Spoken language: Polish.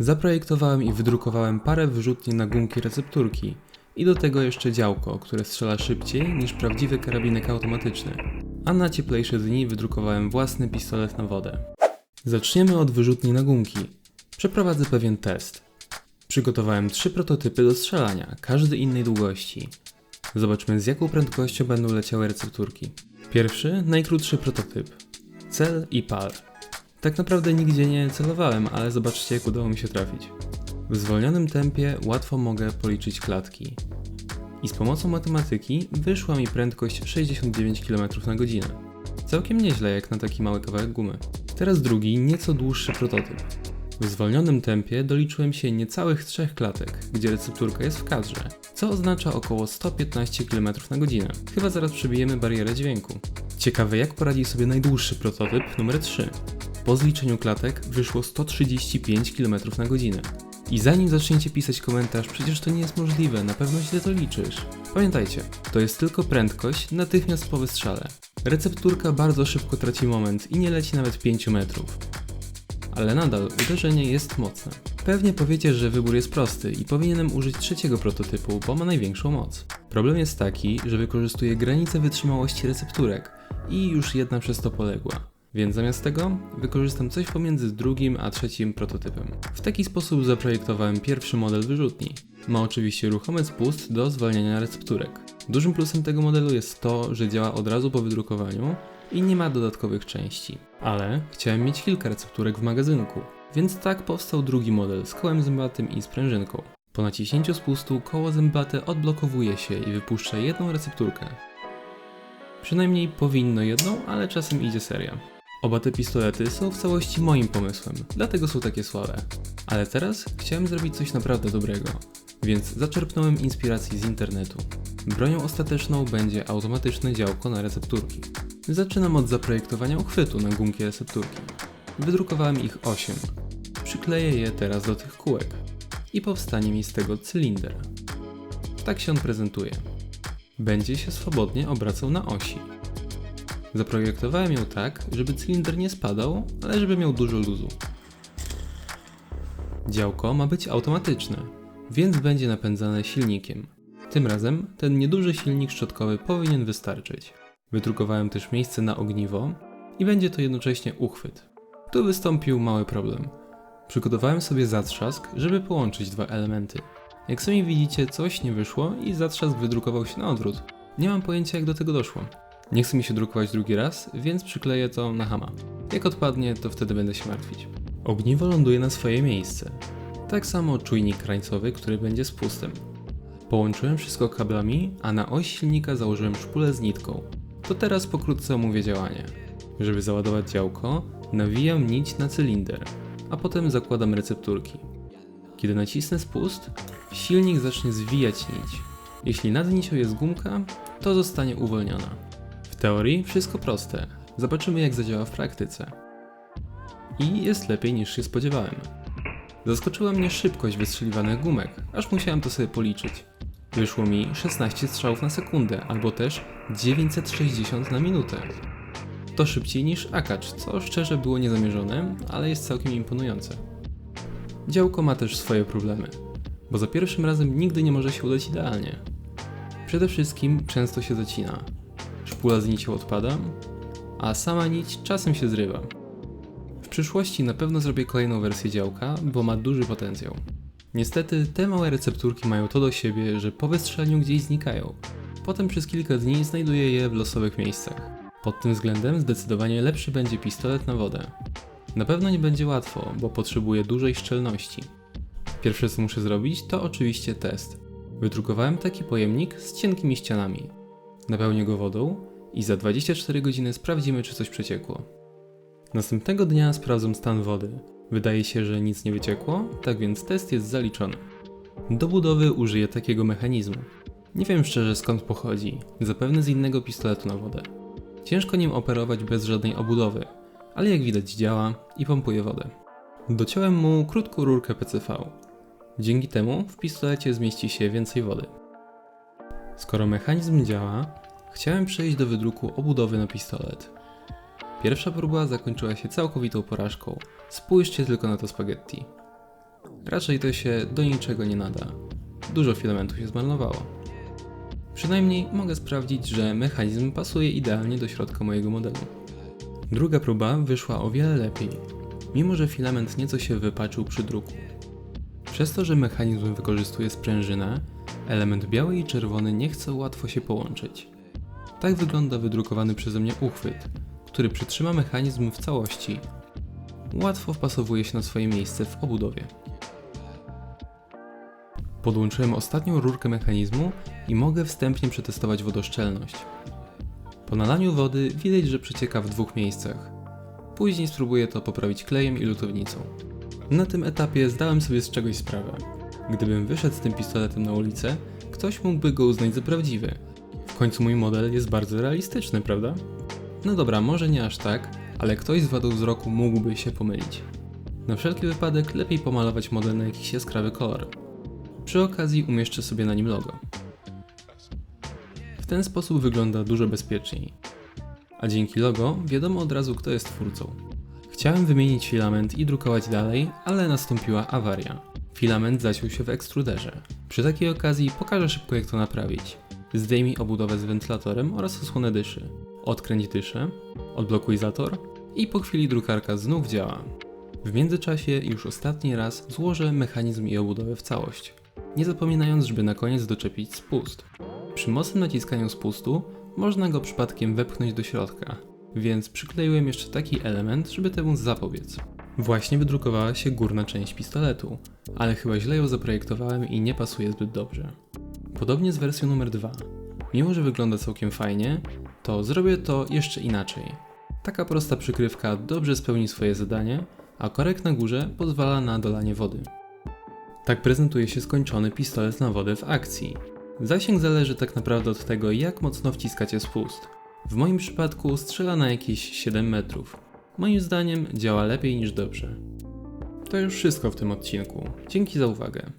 Zaprojektowałem i wydrukowałem parę wyrzutni na gumki recepturki i do tego jeszcze działko, które strzela szybciej niż prawdziwy karabinek automatyczny. A na cieplejsze dni wydrukowałem własny pistolet na wodę. Zaczniemy od wyrzutni na gumki. Przeprowadzę pewien test. Przygotowałem trzy prototypy do strzelania, każdy innej długości. Zobaczmy z jaką prędkością będą leciały recepturki. Pierwszy, najkrótszy prototyp. Cel i pal. Tak naprawdę nigdzie nie celowałem, ale zobaczcie jak udało mi się trafić. W zwolnionym tempie łatwo mogę policzyć klatki. I z pomocą matematyki wyszła mi prędkość 69 km na godzinę. Całkiem nieźle jak na taki mały kawałek gumy. Teraz drugi, nieco dłuższy prototyp. W zwolnionym tempie doliczyłem się niecałych trzech klatek, gdzie recepturka jest w kadrze, co oznacza około 115 km na godzinę. Chyba zaraz przebijemy barierę dźwięku. Ciekawe jak poradzi sobie najdłuższy prototyp numer 3. Po zliczeniu klatek wyszło 135 km na godzinę. I zanim zaczniecie pisać komentarz, przecież to nie jest możliwe, na pewno źle to liczysz. Pamiętajcie, to jest tylko prędkość natychmiast po wystrzale. Recepturka bardzo szybko traci moment i nie leci nawet 5 metrów. Ale nadal uderzenie jest mocne. Pewnie powiecie, że wybór jest prosty i powinienem użyć trzeciego prototypu, bo ma największą moc. Problem jest taki, że wykorzystuje granicę wytrzymałości recepturek i już jedna przez to poległa. Więc zamiast tego wykorzystam coś pomiędzy drugim a trzecim prototypem. W taki sposób zaprojektowałem pierwszy model wyrzutni. Ma oczywiście ruchomy spust do zwalniania recepturek. Dużym plusem tego modelu jest to, że działa od razu po wydrukowaniu i nie ma dodatkowych części. Ale chciałem mieć kilka recepturek w magazynku, więc tak powstał drugi model z kołem zębatym i sprężynką. Po naciśnięciu spustu koło zębate odblokowuje się i wypuszcza jedną recepturkę. Przynajmniej powinno jedną, ale czasem idzie seria. Oba te pistolety są w całości moim pomysłem, dlatego są takie słabe. Ale teraz chciałem zrobić coś naprawdę dobrego, więc zaczerpnąłem inspiracji z internetu. Bronią ostateczną będzie automatyczne działko na recepturki. Zaczynam od zaprojektowania uchwytu na gumki recepturki. Wydrukowałem ich 8. Przykleję je teraz do tych kółek i powstanie mi z tego cylinder. Tak się on prezentuje. Będzie się swobodnie obracał na osi. Zaprojektowałem ją tak, żeby cylinder nie spadał, ale żeby miał dużo luzu. Działko ma być automatyczne, więc będzie napędzane silnikiem. Tym razem ten nieduży silnik szczotkowy powinien wystarczyć. Wydrukowałem też miejsce na ogniwo i będzie to jednocześnie uchwyt. Tu wystąpił mały problem. Przygotowałem sobie zatrzask, żeby połączyć dwa elementy. Jak sami widzicie, coś nie wyszło i zatrzask wydrukował się na odwrót. Nie mam pojęcia jak do tego doszło. Nie chce mi się drukować drugi raz, więc przykleję to na hama. Jak odpadnie, to wtedy będę się martwić. Ogniwo ląduje na swoje miejsce. Tak samo czujnik krańcowy, który będzie spustem. Połączyłem wszystko kablami, a na oś silnika założyłem szpulę z nitką. To teraz pokrótce omówię działanie. Żeby załadować działko, nawijam nić na cylinder, a potem zakładam recepturki. Kiedy nacisnę spust, silnik zacznie zwijać nić. Jeśli nad nicią jest gumka, to zostanie uwolniona. Teorii wszystko proste. Zobaczymy jak zadziała w praktyce. I jest lepiej niż się spodziewałem. Zaskoczyła mnie szybkość wystrzeliwanych gumek, aż musiałem to sobie policzyć. Wyszło mi 16 strzałów na sekundę, albo też 960 na minutę. To szybciej niż akacz, co szczerze było niezamierzone, ale jest całkiem imponujące. Działko ma też swoje problemy, bo za pierwszym razem nigdy nie może się udać idealnie. Przede wszystkim często się zacina. Szpula z nicią odpada, a sama nić czasem się zrywa. W przyszłości na pewno zrobię kolejną wersję działka, bo ma duży potencjał. Niestety te małe recepturki mają to do siebie, że po wystrzeleniu gdzieś znikają. Potem przez kilka dni znajduję je w losowych miejscach. Pod tym względem zdecydowanie lepszy będzie pistolet na wodę. Na pewno nie będzie łatwo, bo potrzebuję dużej szczelności. Pierwsze co muszę zrobić to oczywiście test. Wydrukowałem taki pojemnik z cienkimi ścianami. Napełnię go wodą i za 24 godziny sprawdzimy czy coś przeciekło. Następnego dnia sprawdzam stan wody. Wydaje się, że nic nie wyciekło, tak więc test jest zaliczony. Do budowy użyję takiego mechanizmu. Nie wiem szczerze skąd pochodzi, zapewne z innego pistoletu na wodę. Ciężko nim operować bez żadnej obudowy, ale jak widać działa i pompuje wodę. Dociąłem mu krótką rurkę PCV. Dzięki temu w pistolecie zmieści się więcej wody. Skoro mechanizm działa, chciałem przejść do wydruku obudowy na pistolet. Pierwsza próba zakończyła się całkowitą porażką. Spójrzcie tylko na to spaghetti. raczej to się do niczego nie nada. Dużo filamentu się zmarnowało. Przynajmniej mogę sprawdzić, że mechanizm pasuje idealnie do środka mojego modelu. Druga próba wyszła o wiele lepiej, mimo że filament nieco się wypaczył przy druku. Przez to, że mechanizm wykorzystuje sprężynę, element biały i czerwony nie chce łatwo się połączyć. Tak wygląda wydrukowany przeze mnie uchwyt, który przytrzyma mechanizm w całości. Łatwo wpasowuje się na swoje miejsce w obudowie. Podłączyłem ostatnią rurkę mechanizmu i mogę wstępnie przetestować wodoszczelność. Po nalaniu wody widać, że przecieka w dwóch miejscach. Później spróbuję to poprawić klejem i lutownicą. Na tym etapie zdałem sobie z czegoś sprawę. Gdybym wyszedł z tym pistoletem na ulicę, ktoś mógłby go uznać za prawdziwy. W końcu mój model jest bardzo realistyczny, prawda? No dobra, może nie aż tak, ale ktoś z wadą wzroku mógłby się pomylić. Na wszelki wypadek lepiej pomalować model na jakiś jaskrawy kolor. Przy okazji umieszczę sobie na nim logo. W ten sposób wygląda dużo bezpieczniej. A dzięki logo wiadomo od razu kto jest twórcą. Chciałem wymienić filament i drukować dalej, ale nastąpiła awaria. Filament zaciął się w ekstruderze. Przy takiej okazji pokażę szybko jak to naprawić. Zdejmij obudowę z wentylatorem oraz osłonę dyszy. Odkręć dyszę, odblokuj zator i po chwili drukarka znów działa. W międzyczasie już ostatni raz złożę mechanizm i obudowę w całość, nie zapominając, żeby na koniec doczepić spust. Przy mocnym naciskaniu spustu można go przypadkiem wepchnąć do środka, więc przykleiłem jeszcze taki element, żeby temu zapobiec. Właśnie wydrukowała się górna część pistoletu, ale chyba źle ją zaprojektowałem i nie pasuje zbyt dobrze. Podobnie z wersją numer 2. Mimo, że wygląda całkiem fajnie, to zrobię to jeszcze inaczej. Taka prosta przykrywka dobrze spełni swoje zadanie, a korek na górze pozwala na dolanie wody. Tak prezentuje się skończony pistolet na wodę w akcji. Zasięg zależy tak naprawdę od tego, jak mocno wciskacie spust. W moim przypadku strzela na jakieś 7 metrów. Moim zdaniem działa lepiej niż dobrze. To już wszystko w tym odcinku. Dzięki za uwagę.